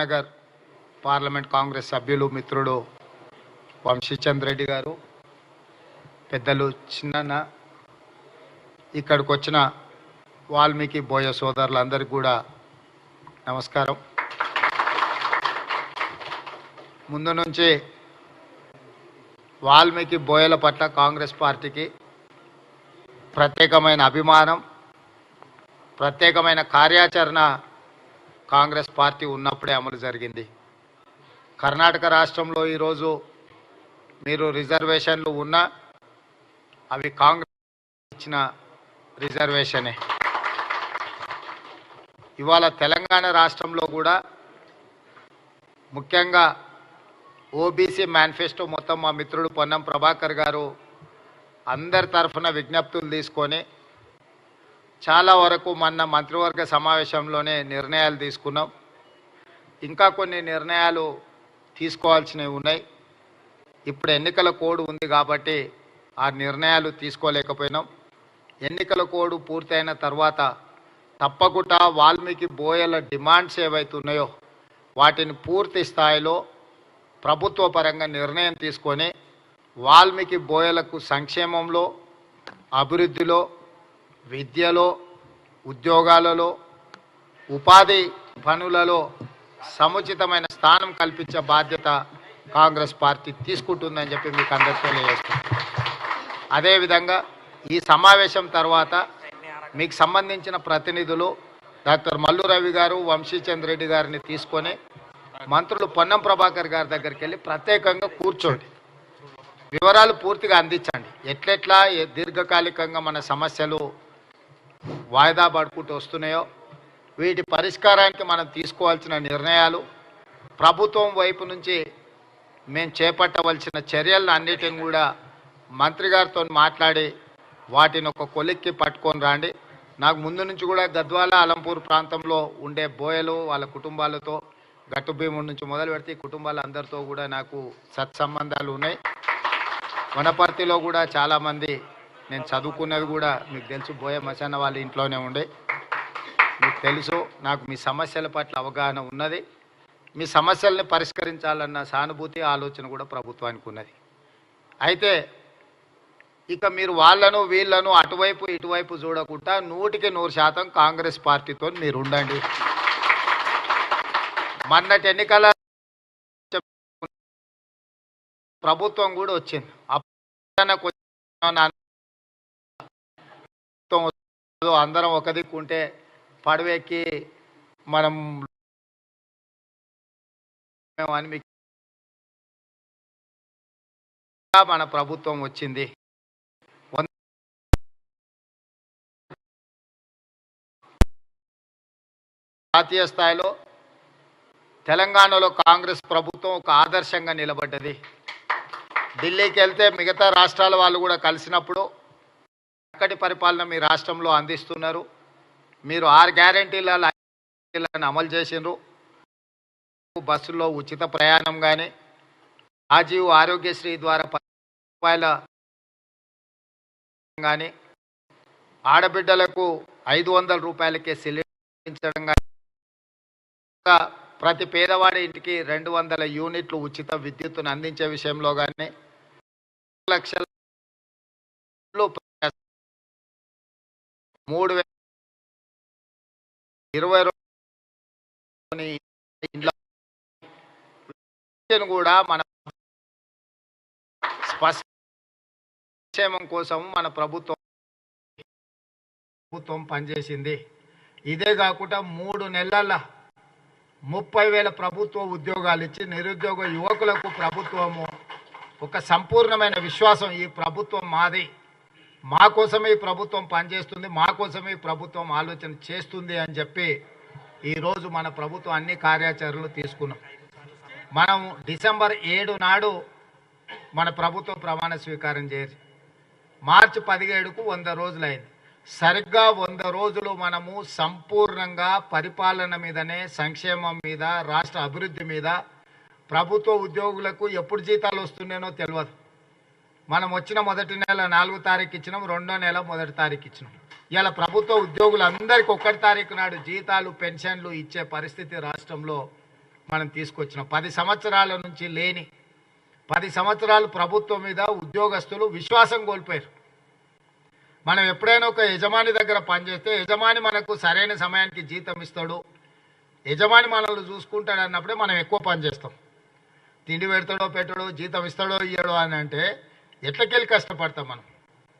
Nagar parliament Congress సభ్యులు మిత్రుడు వంశీచంద్ రెడ్డి గారు పెద్దలు చిన్న ఇక్కడికి వచ్చిన వాల్మీకి బోయ సోదరులందరికీ కూడా నమస్కారం. ముందు నుంచి వాల్మీకి బోయల పట్ల కాంగ్రెస్ పార్టీకి ప్రత్యేకమైన అభిమానం ప్రత్యేకమైన కార్యాచరణ కాంగ్రెస్ పార్టీ ఉన్నప్పుడే అమలు జరిగింది. కర్ణాటక రాష్ట్రంలో ఈరోజు మీరు రిజర్వేషన్లు ఉన్నా అవి కాంగ్రెస్ ఇచ్చిన రిజర్వేషనే. ఇవాళ తెలంగాణ రాష్ట్రంలో కూడా ముఖ్యంగా ఓబీసీ మేనిఫెస్టో మొత్తం మా మిత్రుడు పొన్నం ప్రభాకర్ గారు అందరి తరఫున విజ్ఞప్తులు తీసుకొని చాలా వరకు మొన్న మంత్రివర్గ సమావేశంలోనే నిర్ణయాలు తీసుకున్నాం. ఇంకా కొన్ని నిర్ణయాలు తీసుకోవాల్సినవి ఉన్నాయి. ఇప్పుడు ఎన్నికల కోడ్ ఉంది కాబట్టి ఆ నిర్ణయాలు తీసుకోలేకపోయినాం. ఎన్నికల కోడ్ పూర్తయిన తర్వాత తప్పకుండా వాల్మీకి బోయల డిమాండ్స్ ఏవైతున్నాయో వాటిని పూర్తి స్థాయిలో ప్రభుత్వ పరంగా నిర్ణయం తీసుకొని వాల్మీకి బోయలకు సంక్షేమంలో అభివృద్ధిలో విద్యలో ఉద్యోగాలలో ఉపాధి పనులలో సముచితమైన స్థానం కల్పించే బాధ్యత కాంగ్రెస్ పార్టీ తీసుకుంటుందని చెప్పి మీకు అందరికీ తెలియజేస్తున్నాను. అదేవిధంగా ఈ సమావేశం తర్వాత మీకు సంబంధించిన ప్రతినిధులు డాక్టర్ మల్లు రవి గారు వంశీచంద్ రెడ్డి గారిని తీసుకొని మంత్రులు పొన్నం ప్రభాకర్ గారి దగ్గరికి వెళ్ళి ప్రత్యేకంగా కూర్చోండి. వివరాలు పూర్తిగా అందించండి. ఎట్లెట్లా దీర్ఘకాలికంగా మన సమస్యలు వాయిదా పడుకుంటూ వస్తున్నాయో వీటి పరిష్కారానికి మనం తీసుకోవాల్సిన నిర్ణయాలు ప్రభుత్వం వైపు నుంచి మేము చేపట్టవలసిన చర్యలను అన్నిటిని కూడా మంత్రి గారితో మాట్లాడి వాటిని ఒక కొలిక్కి పట్టుకొని రాండి. నాకు ముందు నుంచి కూడా గద్వాల అలంపూర్ ప్రాంతంలో ఉండే బోయలు వాళ్ళ కుటుంబాలతో గట్టు భీముడి నుంచి మొదలు పెడితే ఈ అందరితో కూడా నాకు సత్సంబంధాలు ఉన్నాయి. వనపర్తిలో కూడా చాలామంది నేను చదువుకున్నది కూడా మీకు తెలుసు బోయ మశాన వాళ్ళ ఇంట్లోనే ఉండే. మీకు తెలుసు నాకు మీ సమస్యల పట్ల అవగాహన ఉన్నది. మీ సమస్యల్ని పరిష్కరించాలన్న సానుభూతి ఆలోచన కూడా ప్రభుత్వానికి ఉన్నది. అయితే ఇక మీరు వాళ్ళను వీళ్ళను అటువైపు ఇటువైపు చూడకుండా నూటికి నూరు శాతం కాంగ్రెస్ పార్టీతో మీరు ఉండండి. మొన్నటి ఎన్నికల ప్రభుత్వం కూడా వచ్చింది. అప్పుడు కొంచెం ప్రభుత్వం వస్తుందో అందరం ఒక దిక్కు ఉంటే పడవెక్కి మనం అని మీకు మన ప్రభుత్వం వచ్చింది. జాతీయ స్థాయిలో తెలంగాణలో కాంగ్రెస్ ప్రభుత్వం ఒక ఆదర్శంగా నిలబడ్డది. ఢిల్లీకి వెళ్తే మిగతా రాష్ట్రాల వాళ్ళు కూడా కలిసినప్పుడు చక్కటి పరిపాలన మీ రాష్ట్రంలో అందిస్తున్నారు. మీరు ఆరు గ్యారంటీలను అమలు చేసిండ్రు. బస్సుల్లో ఉచిత ప్రయాణం కానీ రాజీవ్ ఆరోగ్యశ్రీ ద్వారా పది రూపాయల కానీ ఆడబిడ్డలకు ఐదు వందల రూపాయలకే సిలిండర్ కానీ ప్రతి పేదవాడి ఇంటికి రెండు వందల యూనిట్లు ఉచిత విద్యుత్తును అందించే విషయంలో కానీ లక్షల మూడు వేల ఇరవై రోజులు కూడా మన స్పష్ట సంక్షేమం కోసం మన ప్రభుత్వం ప్రభుత్వం పనిచేసింది. ఇదే కాకుండా మూడు నెలల ముప్పై వేల ప్రభుత్వ ఉద్యోగాలు ఇచ్చి నిరుద్యోగ యువకులకు ప్రభుత్వము ఒక సంపూర్ణమైన విశ్వాసం ఈ ప్రభుత్వం మాది. మా కోసమే ప్రభుత్వం పనిచేస్తుంది మా కోసమే ప్రభుత్వం ఆలోచన చేస్తుంది అని చెప్పి ఈరోజు మన ప్రభుత్వం అన్ని కార్యాచరణలు తీసుకున్నాం. మనం డిసెంబర్ ఏడు నాడు మన ప్రభుత్వం ప్రమాణ స్వీకారం చేసి మార్చి పదిహేడుకు వంద రోజులైంది. సరిగ్గా వంద రోజులు మనము సంపూర్ణంగా పరిపాలన మీదనే సంక్షేమం మీద రాష్ట్ర అభివృద్ధి మీద ప్రభుత్వ ఉద్యోగులకు ఎప్పుడు జీతాలు వస్తున్నాయో తెలియదు. మనం వచ్చిన మొదటి నెల నాలుగో తారీఖు ఇచ్చినాం రెండో నెల మొదటి తారీఖు ఇచ్చినాం. ఇలా ప్రభుత్వ ఉద్యోగులందరికీ ఒకటి తారీఖు నాడు జీతాలు పెన్షన్లు ఇచ్చే పరిస్థితి రాష్ట్రంలో మనం తీసుకొచ్చినాం. పది సంవత్సరాల నుంచి లేని పది సంవత్సరాలు ప్రభుత్వం మీద ఉద్యోగస్తులు విశ్వాసం కోల్పోయారు. మనం ఎప్పుడైనా ఒక యజమాని దగ్గర పనిచేస్తే యజమాని మనకు సరైన సమయానికి జీతం ఇస్తాడు. యజమాని మనల్ని చూసుకుంటాడు అన్నప్పుడే మనం ఎక్కువ పని చేస్తాం. తిండి పెడతాడో పెట్టడో జీతం ఇస్తాడో ఇయ్యడో అని అంటే ఎట్లకెళ్ళి కష్టపడతాం మనం?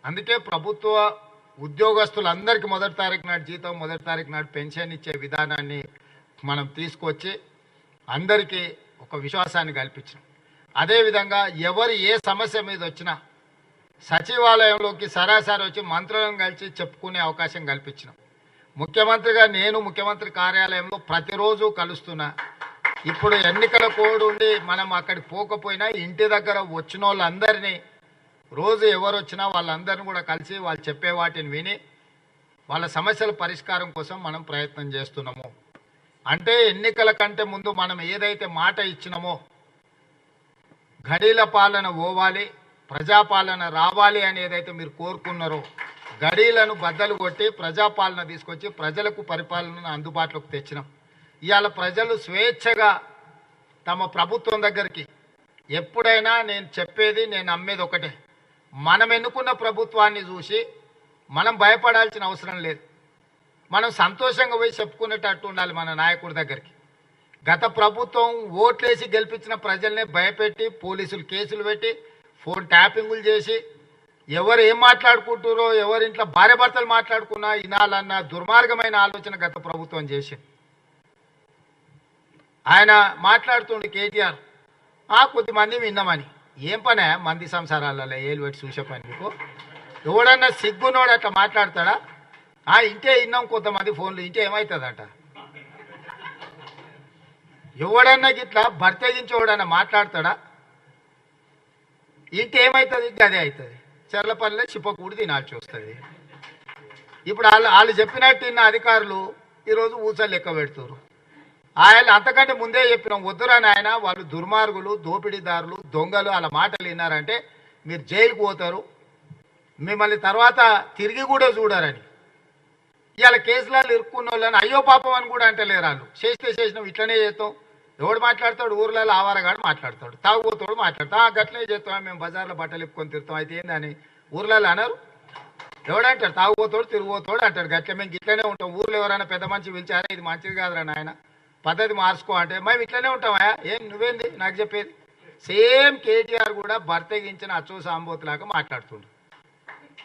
అందుకే ప్రభుత్వ ఉద్యోగస్తులందరికీ మొదటి తారీఖు నాడు జీతం మొదటి తారీఖు నాడు పెన్షన్ ఇచ్చే విధానాన్ని మనం తీసుకొచ్చి అందరికీ ఒక విశ్వాసాన్ని కల్పించాం అదేవిధంగా ఎవరు ఏ సమస్య మీద వచ్చినా సచివాలయంలోకి సరాసరి వచ్చి మంత్రులను కలిసి చెప్పుకునే అవకాశం కల్పించినాం. ముఖ్యమంత్రిగా నేను ముఖ్యమంత్రి కార్యాలయంలో ప్రతిరోజు కలుస్తున్నా. ఇప్పుడు ఎన్నికల కోడ్ ఉండి మనం అక్కడికి పోకపోయినా ఇంటి దగ్గర వచ్చిన వాళ్ళందరినీ రోజు ఎవరు వచ్చినా వాళ్ళందరినీ కూడా కలిసి వాళ్ళు చెప్పే వాటిని విని వాళ్ళ సమస్యల పరిష్కారం కోసం మనం ప్రయత్నం చేస్తున్నాము. అంటే ఎన్నికల కంటే ముందు మనం ఏదైతే మాట ఇచ్చినామో గడీల పాలన పోవాలి ప్రజాపాలన రావాలి అని ఏదైతే మీరు కోరుకున్నారో గడీలను బద్దలు కొట్టి ప్రజాపాలన తీసుకొచ్చి ప్రజలకు పరిపాలనను అందుబాటులోకి తెచ్చినాం. ఇవాళ ప్రజలు స్వేచ్ఛగా తమ ప్రభుత్వం దగ్గరికి ఎప్పుడైనా నేను చెప్పేది నేను అమ్మేది ఒకటే. మనం ఎన్నుకున్న ప్రభుత్వాన్ని చూసి మనం భయపడాల్సిన అవసరం లేదు. మనం సంతోషంగా పోయి చెప్పుకునేటట్టు ఉండాలి మన నాయకుడి దగ్గరికి. గత ప్రభుత్వం ఓట్లేసి గెలిపించిన ప్రజల్ని భయపెట్టి పోలీసులు కేసులు పెట్టి ఫోన్ ట్యాపింగులు చేసి ఎవరు ఏం మాట్లాడుకుంటారో ఎవరి ఇంట్లో భార్య భర్తలు మాట్లాడుకున్నా వినాలన్న దుర్మార్గమైన ఆలోచన గత ప్రభుత్వం చేసింది. ఆయన మాట్లాడుతుండే కేటీఆర్ ఆ కొద్దిమంది విన్నామని. ఏం పనే? మంది సంసారాలలో ఏలు పెట్టి చూసే పని మీకు ఎవడన్నా సిగ్గునోడు అట్లా మాట్లాడతాడా? ఆ ఇంటే విన్నాం కొంతమంది ఫోన్లు ఇంటే ఏమవుతుందంట ఎవడన్నా గిట్లా భర్తగించి ఎవడన్నా మాట్లాడతాడా? ఇంటి ఏమవుతుంది అదే అవుతుంది చెర్లపల్లిలో చిప్పకూడి తినాల్సి వస్తుంది. ఇప్పుడు వాళ్ళు వాళ్ళు చెప్పినట్టు ఇన్న అధికారులు ఈరోజు ఊసలు లెక్క పెడుతున్నారు ఆయన అంతకంటే ముందే చెప్పినాం వద్దురా నాయన వాళ్ళు దుర్మార్గులు దోపిడీదారులు దొంగలు అలా మాటలు విన్నారంటే మీరు జైలుకు పోతారు. మిమ్మల్ని తర్వాత తిరిగి కూడా చూడరని. ఇవాళ కేసులలో ఇరుక్కున్న వాళ్ళని అయ్యో పాపం అని కూడా అంటలేరు వాళ్ళు. చేస్తే చేసినాం ఇట్లనే చేస్తాం. ఎవడు మాట్లాడతాడు ఊర్లలో ఆవారగాడు మాట్లాడతాడు. తాగుబోతాడు మాట్లాడతాం "ఆ, గట్లనే చేస్తాం మేము బజార్లో బట్టలు ఇప్పుకొని తిరుతాం అయితే ఏందని? ఊర్లలో అనరు. ఎవడంటాడు? తాగుబోతాడు తిరిగిపోతాడు అంటాడు. గట్ల మేము ఇట్లనే ఉంటాం. ఊర్లో ఎవరైనా పెద్ద మంచి పిలిచారా? ఇది మంచిది కాదురా నాయన. పద్ధతి మార్చుకో అంటే మేము ఇట్లనే ఉంటామా ఏం నువ్వేంది? నాకు చెప్పేది. సేమ్ కేటీఆర్ కూడా భర్తగించిన అచ్చు సాంబోతులాగా మాట్లాడుతుండు.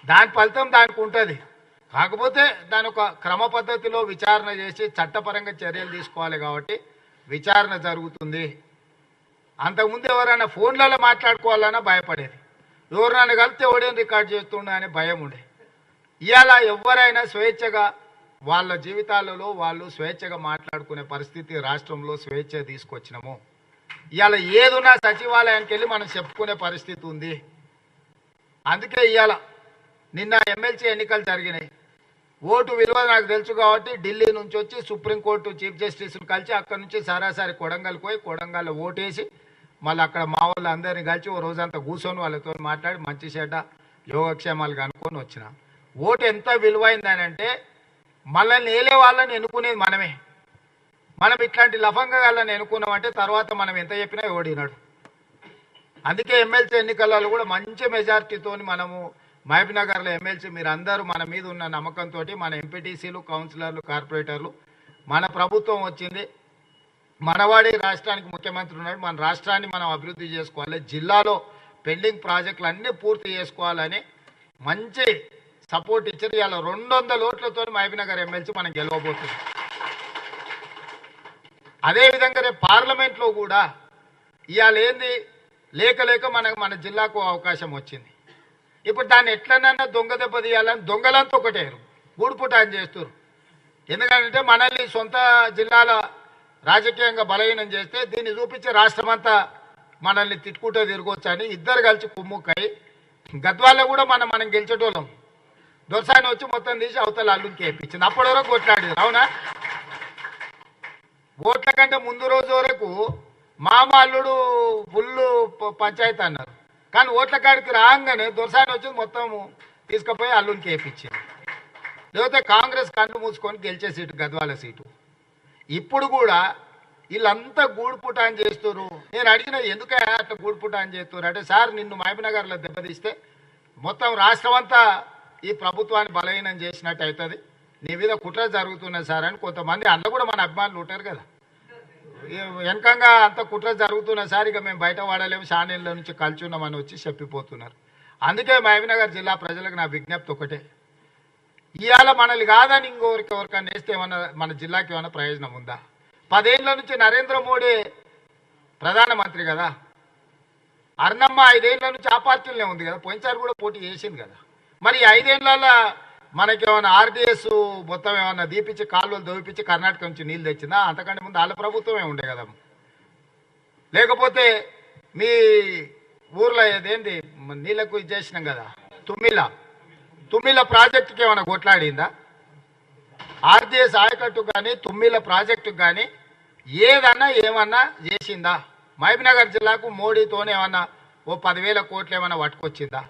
దాని ఫలితం దానికి ఉంటుంది. కాకపోతే దాని ఒక క్రమ పద్ధతిలో విచారణ చేసి చట్టపరంగా చర్యలు తీసుకోవాలి కాబట్టి విచారణ జరుగుతుంది. అంతకుముందు ఎవరైనా ఫోన్లలో మాట్లాడుకోవాలన్నా భయపడేది. ఎవరైనా కలిస్తే ఓడేం రికార్డ్ చేస్తుండే అనే భయం ఉండే. ఇవాళ ఎవరైనా స్వేచ్ఛగా వాళ్ళ జీవితాలలో వాళ్ళు స్వేచ్ఛగా మాట్లాడుకునే పరిస్థితి రాష్ట్రంలో స్వేచ్ఛ తీసుకొచ్చినాము. ఇవాళ ఏదున్నా సచివాలయానికి వెళ్ళి మనం చెప్పుకునే పరిస్థితి ఉంది. అందుకే ఇవాళ నిన్న ఎమ్మెల్సీ ఎన్నికలు జరిగినాయి. ఓటు విలువ నాకు తెలుసు కాబట్టి ఢిల్లీ నుంచి వచ్చి సుప్రీంకోర్టు చీఫ్ జస్టిస్ను కలిసి అక్కడ నుంచి సరాసరి కొడంగల్ పోయి కొడంగల్లో ఓటేసి మళ్ళీ అక్కడ మా వాళ్ళు అందరినీ కలిసి ఓ రోజంతా కూర్చొని వాళ్ళతో మాట్లాడి మంచి చెడ్డ యోగక్షేమాలు కనుక్కొని వచ్చిన. ఓటు ఎంత విలువైందని అంటే మనల్ని ఏలే వాళ్ళని ఎన్నుకునేది మనమే. మనం ఇట్లాంటి లఫంగాళ్ళని ఎన్నుకున్నామంటే తర్వాత మనం ఎంత చెప్పినా ఓడినాడు అందుకే ఎమ్మెల్సీ ఎన్నికలలో కూడా మంచి మెజార్టీతో మనము మహబూబ్నగర్లో ఎమ్మెల్సీ మీరు అందరూ మన మీద ఉన్న నమ్మకంతో మన ఎంపీటీసీలు కౌన్సిలర్లు కార్పొరేటర్లు మన ప్రభుత్వం వచ్చింది. మనవాడే రాష్ట్రానికి ముఖ్యమంత్రి ఉన్నాడు. మన రాష్ట్రాన్ని మనం అభివృద్ధి చేసుకోవాలి. జిల్లాలో పెండింగ్ ప్రాజెక్టులు అన్నీ పూర్తి చేసుకోవాలని మంచి సపోర్ట్ ఇచ్చారు ఇవాళ రెండు వందల ఓట్లతో మహబీనగర్ ఎమ్మెల్సీ మనం గెలవబోతుంది అదేవిధంగా రేపు పార్లమెంట్లో కూడా ఇవాళ ఏంది? లేక లేక మనకు మన జిల్లాకు అవకాశం వచ్చింది. ఇప్పుడు దాన్ని ఎట్లనైనా దొంగ దెబ్బ తీయాలని దొంగలంతా ఒకటేరు గూడుపుటాన్ని చేస్తారు ఎందుకంటే మనల్ని సొంత జిల్లాల రాజకీయంగా బలహీనం చేస్తే దీన్ని చూపించి రాష్ట్రమంతా మనల్ని తిట్టుకుంటూ తిరగొచ్చు అని ఇద్దరు కలిసి కుమ్ముక్కై గద్వాల్లో కూడా మనం మనం గెలిచేటోళ్ళం. దొరసాయన వచ్చి మొత్తం తీసి అవతల అల్లుకి వేయించింది అప్పటి వరకు కొట్లాడేది. అవునా? ఓట్ల కంటే ముందు రోజు వరకు మామ అల్లుడు ఫుల్ పంచాయతీ అన్నారు. కానీ ఓట్ల కాడికి రాగానే దొరసాయన వచ్చి మొత్తం తీసుకుపోయి అల్లునికి వేయించింది లేకపోతే కాంగ్రెస్ కన్ను మూసుకొని గెలిచే సీటు గద్వాల సీటు. ఇప్పుడు కూడా వీళ్ళంతా గూడుపుటాన్ అని చేస్తున్నారు నేను అడిగిన ఎందుకే అట్లా గూడుపుటాన్ అని చేస్తున్నారు అంటే సార్ నిన్ను మహబీనగర్లో దెబ్బతీస్తే మొత్తం రాష్ట్రం అంతా ఈ ప్రభుత్వాన్ని బలహీనం చేసినట్టు అవుతుంది. నీ మీద కుట్ర జరుగుతున్నాయి సార్ అని కొంతమంది అందులో కూడా మన అభిమానులు ఉంటారు కదా. వెనకంగా అంత కుట్ర జరుగుతున్న సార్ ఇక మేము బయట వాడలేము షానీళ్ళ నుంచి కలుచున్నామని వచ్చి చెప్పిపోతున్నారు. అందుకే మహబీనగర్ జిల్లా ప్రజలకు నా విజ్ఞప్తి ఒకటే. ఇవాళ మనల్ని కాదని ఇంకోరికి ఎవరికైనా వేస్తే ఏమన్నా మన జిల్లాకి ఏమైనా ప్రయోజనం ఉందా? పదేళ్ళ నుంచి నరేంద్ర మోడీ ప్రధానమంత్రి కదా. అర్ణమ్మ ఐదేళ్ళ నుంచి ఆ పార్టీలోనే ఉంది కదా. పోయినసారి కూడా పోటీ చేసింది కదా. మరి ఈ ఐదేళ్ళలో మనకి ఏమైనా ఆర్డీఎస్ మొత్తం ఏమన్నా దీపించి కాలువలు దోపించి కర్ణాటక నుంచి నీళ్ళు తెచ్చిందా? అంతకంటే ముందు వాళ్ళ ప్రభుత్వమే ఉండే కదా. లేకపోతే మీ ఊర్లో ఏదేంటి నీళ్ళకు నీళ్ళకు ఇది చేసినాం కదా. తుమ్మిల. తుమ్మిల ప్రాజెక్టుకి ఏమైనా కొట్లాడిందా? ఆర్డీఎస్ ఆయకట్టు కానీ తుమ్మిల ప్రాజెక్టుకు కానీ ఏదన్నా ఏమన్నా చేసిందా? మహబూబ్నగర్ జిల్లాకు మోడీతోనే ఏమన్నా ఓ పదివేల కోట్లు ఏమన్నా పట్టుకొచ్చిందా?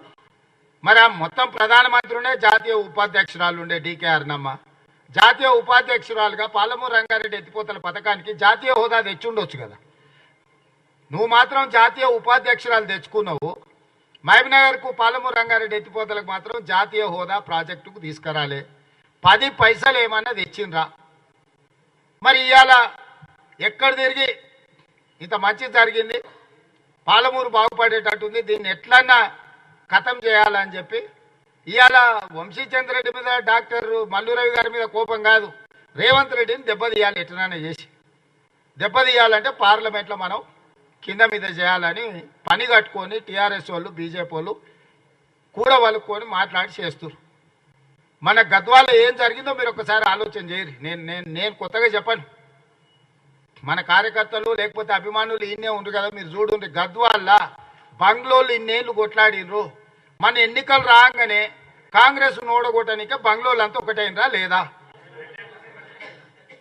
మరి ఆ మొత్తం ప్రధానమంత్రినే జాతీయ ఉపాధ్యక్షురాలు ఉండే డీకే అర్ణమ్మ. జాతీయ ఉపాధ్యక్షురాలుగా పాలమూరు రంగారెడ్డి ఎత్తిపోతల పథకానికి జాతీయ హోదా తెచ్చుండొచ్చు కదా. నువ్వు మాత్రం జాతీయ ఉపాధ్యక్షురాలు తెచ్చుకున్నావు. మహబీనగర్కు పాలమూరు రంగారెడ్డి ఎత్తిపోతలకు మాత్రం జాతీయ హోదా ప్రాజెక్టుకు తీసుకురాలే. పది పైసలు ఏమన్నా తెచ్చిండ్రా. మరి ఇవాళ ఎక్కడ తిరిగి ఇంత మంచి జరిగింది? పాలమూరు బాగుపడేటట్టుంది. దీన్ని ఎట్లన్నా ఖతం చేయాలని చెప్పి ఇవాళ వంశీచంద్ర రెడ్డి మీద డాక్టర్ మల్లురవి గారి మీద కోపం కాదు. రేవంత్ రెడ్డిని దెబ్బతీయాలి ఎట్లనైనా చేసి. దెబ్బతీయాలంటే పార్లమెంట్లో మనం కింద మీద చేయాలని పని కట్టుకొని టీఆర్ఎస్ వాళ్ళు బీజేపీ వాళ్ళు కూడా వలుక్కొని మాట్లాడి చేస్తారు మన గద్వాలో ఏం జరిగిందో మీరు ఒకసారి ఆలోచన చేయరు. నేను నేను నేను కొత్తగా చెప్పను. మన కార్యకర్తలు లేకపోతే అభిమానులు ఈయనే ఉండరు కదా మీరు చూడండి గద్వాల బంగ్లోలు ఇన్నేళ్ళు కొట్లాడినరు మన ఎన్నికలు రాగానే కాంగ్రెస్ ఓడగొట్టడానికి బంగ్లోలు అంతా ఒకటైనరా లేదా?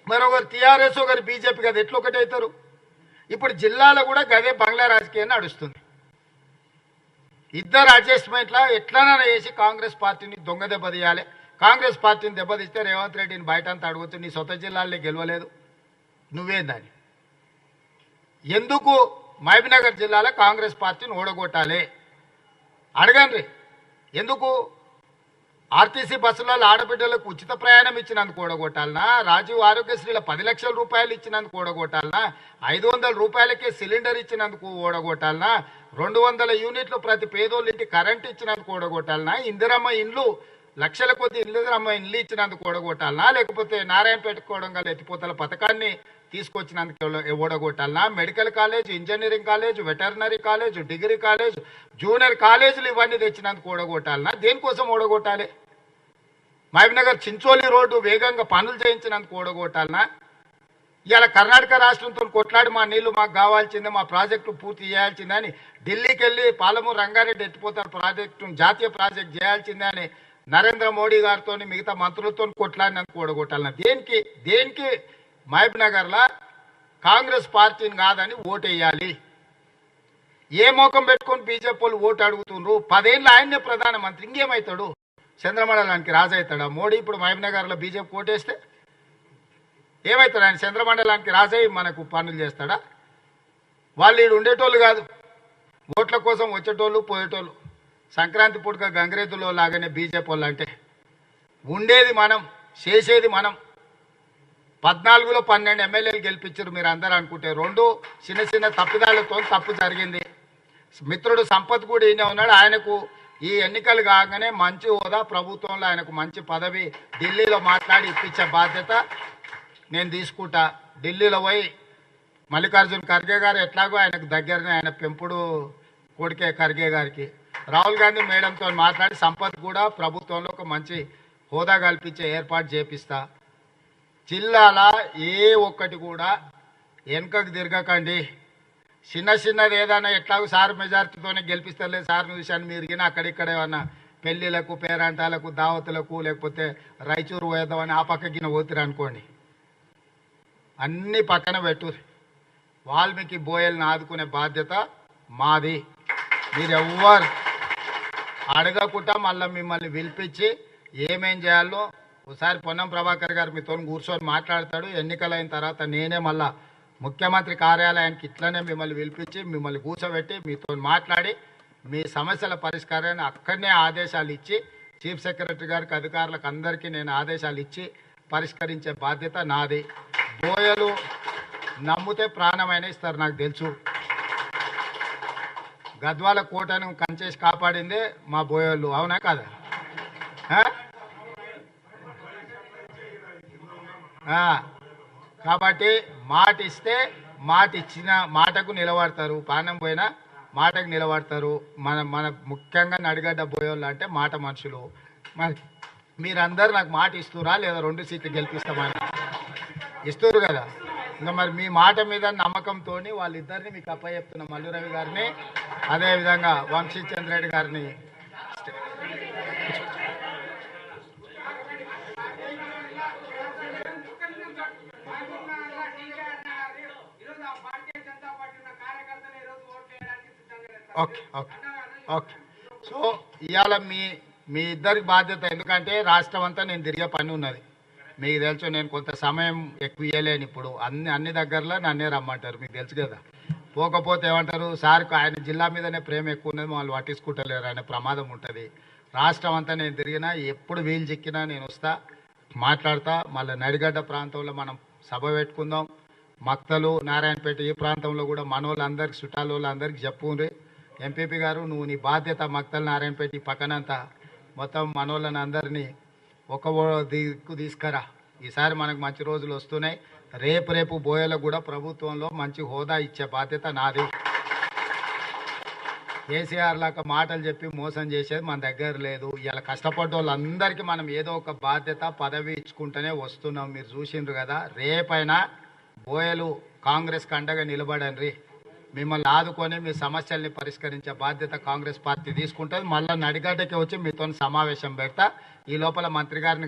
మరి ఒకరు టీఆర్ఎస్ ఒకరు బీజేపీ కదా ఎట్లా ఒకటవుతారు ఇప్పుడు జిల్లాలో కూడా గదే బంగ్లా రాజకీయం నడుస్తుంది. ఇద్దరు అడ్జస్ట్మెంట్లా ఎట్లనైనా చేసి కాంగ్రెస్ పార్టీని దొంగ దెబ్బతీయాలి కాంగ్రెస్ పార్టీని దెబ్బతీస్తే రేవంత్ రెడ్డిని బయట అంతా అడుగుతుంది నీ సొంత జిల్లాల్లో గెలవలేదు. నువ్వేందని? ఎందుకు మహబీనగర్ జిల్లాలో కాంగ్రెస్ పార్టీని ఓడగొట్టాలి అడగండి. ఎందుకు? ఆర్టీసీ బస్సులలో ఆడబిడ్డలకు ఉచిత ప్రయాణం ఇచ్చినందుకు ఓడగొట్టాలనా రాజీవ్ ఆరోగ్యశ్రీల పది లక్షల రూపాయలు ఇచ్చినందుకు ఓడగొట్టాలనా ఐదు వందల రూపాయలకే సిలిండర్ ఇచ్చినందుకు ఓడగొట్టాలనా రెండు వందల యూనిట్లు ప్రతి పేదోళ్ళ కరెంట్ ఇచ్చినందుకు ఓడగొట్టాలనా ఇందిరమ్మ ఇండ్లు లక్షల కొద్ది ఇందిరమ్మ ఇండ్లు ఇచ్చినందుకు ఓడగొట్టాలనా లేకపోతే నారాయణపేట కోడంగల్ ఎత్తిపోతల పథకాన్ని తీసుకొచ్చినందుకు ఓడ- ఓడగొట్టాలనా? Medical college engineering college veterinary college degree college junior కాలేజీలు ఇవన్నీ తెచ్చినందుకు ఓడగొట్టాలనా? దేనికోసం ఓడగొట్టాలి? మహబీనగర్ చించోలి రోడ్డు వేగంగా పనులు చేయించినందుకు ఓడగొట్టాలనా? ఇవాళ కర్ణాటక రాష్ట్రంతో కొట్లాడి మా నీళ్ళు మాకు కావాల్సిందే మా ప్రాజెక్టు పూర్తి చేయాల్సిందే అని ఢిల్లీకి వెళ్ళి పాలమూరు రంగారెడ్డి ఎత్తిపోతారు ప్రాజెక్టు జాతీయ ప్రాజెక్ట్ చేయాల్సిందే అని నరేంద్ర మోడీ గారితో మిగతా మంత్రులతో కొట్లాడినందుకు ఓడగొట్టాలన్నా దేనికి దేనికి మహబ్ నగర్లో కాంగ్రెస్ పార్టీని కాదని ఓటేయాలి. ఏ మోకం పెట్టుకొని బీజేపీ వాళ్ళు ఓటు అడుగుతుండ్రు? పదేళ్ళు ఆయన్నే ప్రధానమంత్రి ఇంకేమవుతాడు చంద్రమండలానికి రాజవుతాడా మోడీ ఇప్పుడు మహబూబ్ నగర్లో బీజేపీ ఓటేస్తే ఏమవుతాడు ఆయన? చంద్రమండలానికి రాజయ్య మనకు పనులు చేస్తాడా? వాళ్ళు ఈడు ఉండేటోళ్ళు కాదు. ఓట్ల కోసం వచ్చేటోళ్ళు పోయేటోళ్ళు. సంక్రాంతి పూటగా గంగరేతులో లాగానే బీజేపీ వాళ్ళు అంటే ఉండేది మనం చేసేది మనం. పద్నాలుగులో పన్నెండు ఎమ్మెల్యేలు గెలిపించారు మీరు అందరూ అనుకుంటే. రెండు చిన్న చిన్న తప్పిదాలతో తప్పు జరిగింది. మిత్రుడు సంపత్ కూడా ఈయన ఉన్నాడు. ఆయనకు ఈ ఎన్నికలు కాగానే మంచి హోదా ప్రభుత్వంలో ఆయనకు మంచి పదవి ఢిల్లీలో మాట్లాడి ఇప్పించే బాధ్యత నేను తీసుకుంటా. ఢిల్లీలో పోయి మల్లికార్జున్ ఖర్గే గారు ఎట్లాగో ఆయనకు దగ్గరనే ఆయన పెంపుడు కొడుకే ఖర్గే గారికి. రాహుల్ గాంధీ మేడంతో మాట్లాడి సంపత్ కూడా ప్రభుత్వంలో ఒక మంచి హోదా కల్పించే ఏర్పాటు చేపిస్తా. జిల్లాల ఏ ఒక్కటి కూడా వెనుకకు తిరగకండి. చిన్న చిన్నది ఏదైనా ఎట్లాగో సార్ మెజార్టీతోనే గెలిపిస్తారులే సార్ చూశాను మీరు కానీ అక్కడిక్కడ ఏమన్నా పెళ్ళిళ్ళకు పేరాంటాలకు దావతులకు లేకపోతే రాయచూరు పోయేద్దామని ఆ పక్కకిన పోతురు అనుకోండి. అన్ని పక్కన పెట్టు వాల్మీకి బోయల్ని ఆదుకునే బాధ్యత మాది. మీరు ఎవ్వరు అడగకుండా మళ్ళీ మిమ్మల్ని పిలిపించి ఏమేం చేయాలో ఒకసారి పొన్నం ప్రభాకర్ గారు మీతో కూర్చొని మాట్లాడతాడు. ఎన్నికలైన తర్వాత నేనే మళ్ళా ముఖ్యమంత్రి కార్యాలయానికి ఇట్లనే మిమ్మల్ని పిలిపించి మిమ్మల్ని కూర్చోబెట్టి మీతో మాట్లాడి మీ సమస్యల పరిష్కారాన్ని అక్కడనే ఆదేశాలు ఇచ్చి చీఫ్ సెక్రటరీ గారికి అధికారులకు అందరికీ నేను ఆదేశాలు ఇచ్చి పరిష్కరించే బాధ్యత నాది. బోయలు నమ్మితే ప్రాణమైన ఇస్తారు నాకు తెలుసు. గద్వాల కోటను కంచేసి కాపాడిందే మా బోయోళ్ళు అవునా కదా ఆ? ఆ. కాబట్టి మాట ఇస్తే మాట ఇచ్చిన మాటకు నిలబడతారు. ప్రాణం పోయినా మాటకు నిలబడతారు. మన మన ముఖ్యంగా నడిగడ్డ పోయేవాళ్ళు అంటే మాట మనుషులు. మరి మీరందరూ నాకు మాట ఇస్తురా లేదా రెండు సీట్లు గెలిపిస్తామని? ఇస్తారు కదా. ఇంకా మరి మీ మాట మీద నమ్మకంతో వాళ్ళిద్దరిని మీకు అప్పచెప్తున్న మల్లు రవి గారిని అదేవిధంగా వంశీ చంద్రెడ్డి గారిని ఓకే ఓకే ఓకే. సో ఇవాళ మీ మీ ఇద్దరికి బాధ్యత ఎందుకంటే రాష్ట్రం అంతా నేను తిరిగే పని ఉన్నది. మీకు తెలుసు నేను కొంత సమయం ఎక్కువ ఇవ్వలేను ఇప్పుడు. అన్ని అన్ని దగ్గరలో నన్నే రమ్మంటారు మీకు తెలుసు కదా. పోకపోతే ఏమంటారు సార్కు ఆయన జిల్లా మీదనే ప్రేమ ఎక్కువ ఉన్నది వాళ్ళు పట్టించుకుంటలేరు ఆయన ప్రమాదం ఉంటుంది. రాష్ట్రం అంతా నేను తిరిగినా ఎప్పుడు వీలు చిక్కినా నేను వస్తా మాట్లాడతా. మళ్ళీ నడిగడ్డ ప్రాంతంలో మనం సభ పెట్టుకుందాం. మక్తలు నారాయణపేట ఈ ప్రాంతంలో కూడా మన వాళ్ళందరికి చుట్టాల వాళ్ళందరికీ చెప్పుండ్రి. ఎంపీపీ గారు నువ్వు నీ బాధ్యత మక్తల్ నారాయణపేట పక్కనంతా మొత్తం మనోళ్ళని అందరినీ ఒక దిక్కు తీసుకురా. ఈసారి మనకు మంచి రోజులు వస్తున్నాయి. రేపు రేపు బోయలకు కూడా ప్రభుత్వంలో మంచి హోదా ఇచ్చే బాధ్యత నాది. కేసీఆర్ లాగా మాటలు చెప్పి మోసం చేసేది మన దగ్గర లేదు. ఇలా కష్టపడ్డ వాళ్ళందరికీ మనం ఏదో ఒక బాధ్యత పదవి ఇచ్చుకుంటూనే వస్తున్నాం. మీరు చూసిండ్రు కదా రేపైనా బోయలు కాంగ్రెస్ కండగా నిలబడండి. మిమ్మల్ని ఆదుకొని మీ సమస్యల్ని పరిష్కరించే బాధ్యత కాంగ్రెస్ పార్టీ తీసుకుంటుంది. మళ్ళీ నడిగడ్డకి వచ్చి మీతో సమావేశం పెడతా. ఈ లోపల మంత్రి గారిని